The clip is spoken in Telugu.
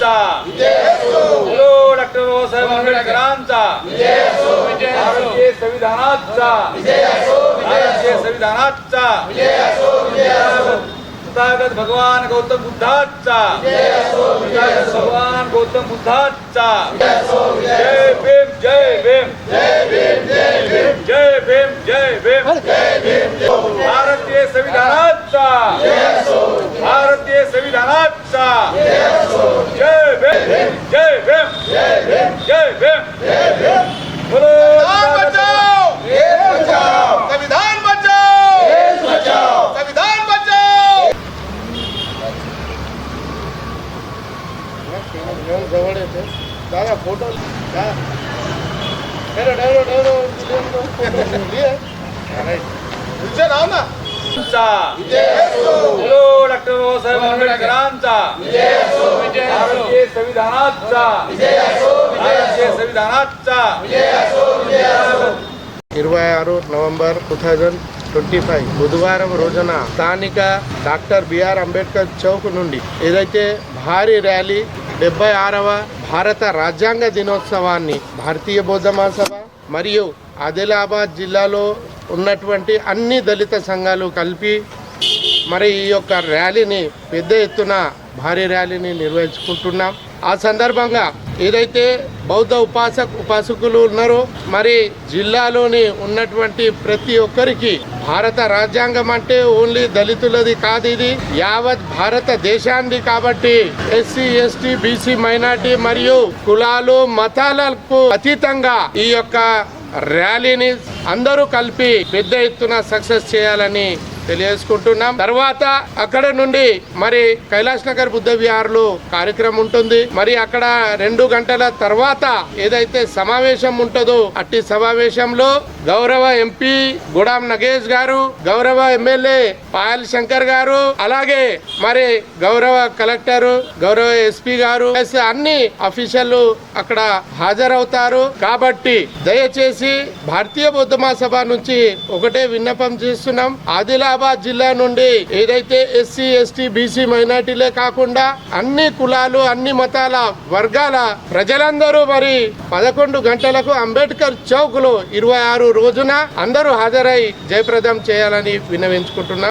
विधानाचा बोलो डॉक्टर बाबासाहेब आंबेडकरांचा भारतीय संविधानाचा. भारतीय संविधानाचा. तथागत भगवान गौतम बुद्धाचा. तथागत भगवान गौतम बुद्धाचा. जय भीम जय भीम. जवळ येते दादा फोटो डेरो डेरो डेरो तुझे नाव ना चा बोलो डॉक्टर बाबासाहेब आंबेडकरांचा भारतीय संविधानाचा भारतीय संविधानाचा ఇరవై ఆరు November two thousand twenty five బుధవారం రోజున స్థానిక డాక్టర్ బిఆర్ అంబేద్కర్ చౌక్ నుండి ఏదైతే భారీ ర్యాలీ డెబ్బై ఆరవ భారత రాజ్యాంగ దినోత్సవాన్ని భారతీయ బౌద్ధ మహాసభ మరియు ఆదిలాబాద్ జిల్లాలో ఉన్నటువంటి అన్ని దళిత సంఘాలు కలిపి మరి ఈ యొక్క ర్యాలీని పెద్ద ఎత్తున భారీ ర్యాలీని నిర్వహించుకుంటున్నాం. ఆ సందర్భంగా ఏదైతే బౌద్ధ ఉపాసక ఉపాసకులు ఉన్నారో మరి జిల్లాలోని ఉన్నటువంటి ప్రతి ఒక్కరికి భారత రాజ్యాంగం అంటే ఓన్లీ దళితులది కాదు ఇది. యావత్ భారతదేశాన్ని కాబట్టి ఎస్సీ ఎస్టీ బీసీ మైనార్టీ మరియు కులాలు మతాలకు అతీతంగా ఈ యొక్క ర్యాలీని అందరూ కలిపి పెద్ద ఎత్తున సక్సెస్ చేయాలని తెలియజేసుకుంటున్నాం. తర్వాత అక్కడ నుండి మరి కైలాష్ నగర్ బుద్ధ విహార్లో కార్యక్రమం ఉంటుంది. మరి అక్కడ రెండు గంటల తర్వాత ఏదైతే సమావేశం ఉంటుందో అట్టి సమావేశంలో గౌరవ ఎంపీ గుడాం నగేష్ గారు గౌరవ ఎమ్మెల్యే పాయల్ శంకర్ గారు అలాగే మరి గౌరవ కలెక్టర్ గౌరవ ఎస్పీ గారు అన్ని అఫీషియల్ అక్కడ హాజరవుతారు. కాబట్టి దయచేసి భారతీయ బౌద్ధ మహాసభ నుంచి ఒకటే విన్నపం చేస్తున్నాం. ఆదిలాబాద్ జిల్లా నుండి ఏదైతే ఎస్సీ ఎస్టీ బీసీ మైనార్టీలే కాకుండా అన్ని కులాలు అన్ని మతాల వర్గాల ప్రజలందరూ మరి పదకొండు గంటలకు అంబేద్కర్ చౌక్లో ఇరవై ఆరు రోజున అందరూ హాజరై జయప్రదం చేయాలని విన్నవించుకుంటున్నాం.